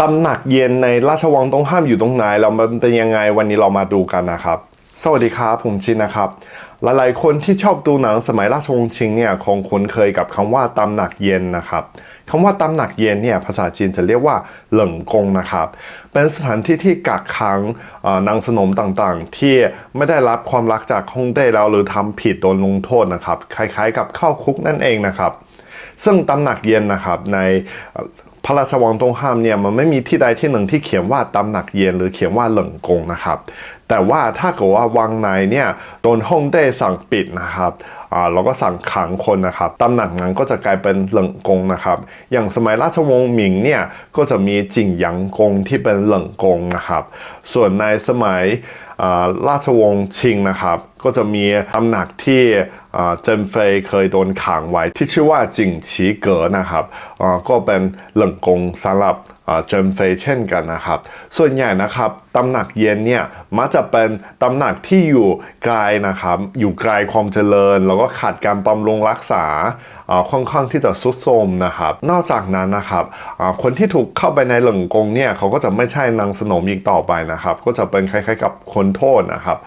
ตำหนักเย็นในราชวังต้องห้ามอยู่ตรงไหนแล้วมันเป็นยังไงวันนี้เรามาดูกันนะครับ สวัสดีครับผมชินนะครับ หลายๆ คนที่ชอบดูหนังสมัยราชวงศ์ชิงเนี่ยคงคุ้นเคยกับคำว่าตำหนักเย็นนะครับคำว่าตำหนักเย็นเนี่ยภาษาจีนจะเรียกว่าเหลิงกงนะครับ เป็นสถานที่ที่กักขังนางสนมต่างๆ ที่ไม่ได้รับความรักจากฮ่องเต้แล้วหรือทำผิดโดนลงโทษนะครับ คล้ายๆ กับเข้าคุกนั่นเองนะครับ ซึ่งตำหนักเย็นนะครับใน พระราชวังตรงห้ามเนี่ยมันไม่มีที่ใดที่หนึ่งที่เขียนว่าตำหนักเย็นหรือเขียนว่าเหลิงกงนะครับ แต่ว่าถ้าเกิดว่าวังในเนี่ยโดนฮ่องเต้สั่งปิดนะครับอ่าแล้วก็สั่งขังคนนะครับตำหนักนั้นก็จะกลายเป็นเหลิงกงนะครับ อย่างสมัยราชวงศ์หมิงเนี่ยก็จะมีจิ่งหยางกงที่เป็นเหลิงกงนะครับ ส่วนในสมัย ราชวงศ์ชิงนะครับ ก็จะมีตำหนักที่เจนเฟยเคยโดนขังไว้ที่ชื่อว่าจิงฉีเก๋นะครับก็เป็นหลังกงสำหรับ เจินเฟยเช่นกันนะครับ ส่วนใหญ่นะครับตำหนักเย็นเนี่ยมักจะเป็นตำหนักที่อยู่ไกลนะครับ อยู่ไกลความเจริญ แล้วก็ขาดการบำรุงรักษาอ่าค่อนข้างที่จะสุดโทมนะครับ นอกจากนั้นนะครับอ่าคนที่ถูกเข้าไปในหลงกงเนี่ยเขาก็จะไม่ใช่นางสนมอีกต่อไปนะครับ ก็จะเป็นคล้ายๆกับคนโทษนะครับ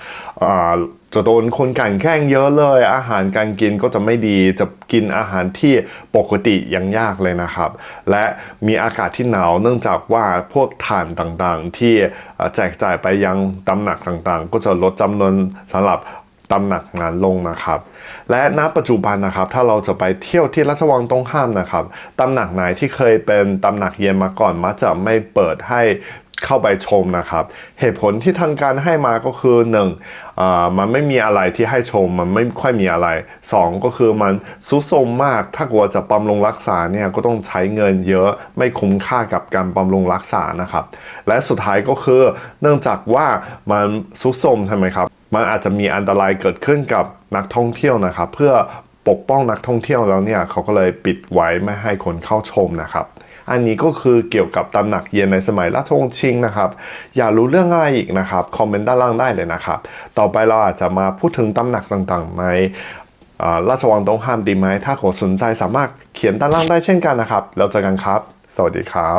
อ่าจะโดนคนกันแกล้งเยอะเลย อาหารการกินก็จะไม่ดีจะกินอาหารที่ปกติยังยากเลยนะครับ และมีอากาศที่หนาวเนื่องจากว่าพวกถ่านต่างๆ ที่แจกจ่ายไปยังตำหนักต่างๆ ก็จะลดจำนวนสำหรับตำหนักนั้นลงนะครับ และณปัจจุบันนะครับถ้าเราจะไปเที่ยวที่ราชวังต้องห้ามนะครับตำหนักไหนที่เคยเป็นตำหนักเย็นมาก่อนมักจะไม่เปิดให้ เข้าไปชมนะครับ เหตุผลที่ทางการให้มาก็คือหนึ่งอ่ามันไม่มีอะไรที่ให้ชมมันไม่ค่อยมีอะไรสองก็คือมันซุดโทมมาก ถ้ากลัวจะบำรุงรักษาเนี่ยก็ต้องใช้เงินเยอะไม่คุ้มค่ากับการบำรุงรักษานะครับ และสุดท้ายก็คือ เนื่องจากว่ามันซุดโทมใช่ไหมครับ มันอาจจะมีอันตรายเกิดขึ้นกับนักท่องเที่ยวนะครับ เพื่อปกป้องนักท่องเที่ยวแล้วเนี่ยเขาก็เลยปิดไว้ไม่ให้คนเข้าชมนะครับ อันนี้ก็คือเกี่ยวกับตำหนักเย็นในสมัยราชวงศ์ชิงนะครับ อยากรู้เรื่องอะไรอีกนะครับ คอมเมนต์ด้านล่างได้เลยนะครับ ต่อไปเราอาจจะมาพูดถึงตำหนักต่างๆในราชวังต้องห้ามดีไหม ถ้าใครสนใจสามารถเขียนด้านล่างได้เช่นกันนะครับ แล้วเจอกันครับ สวัสดีครับ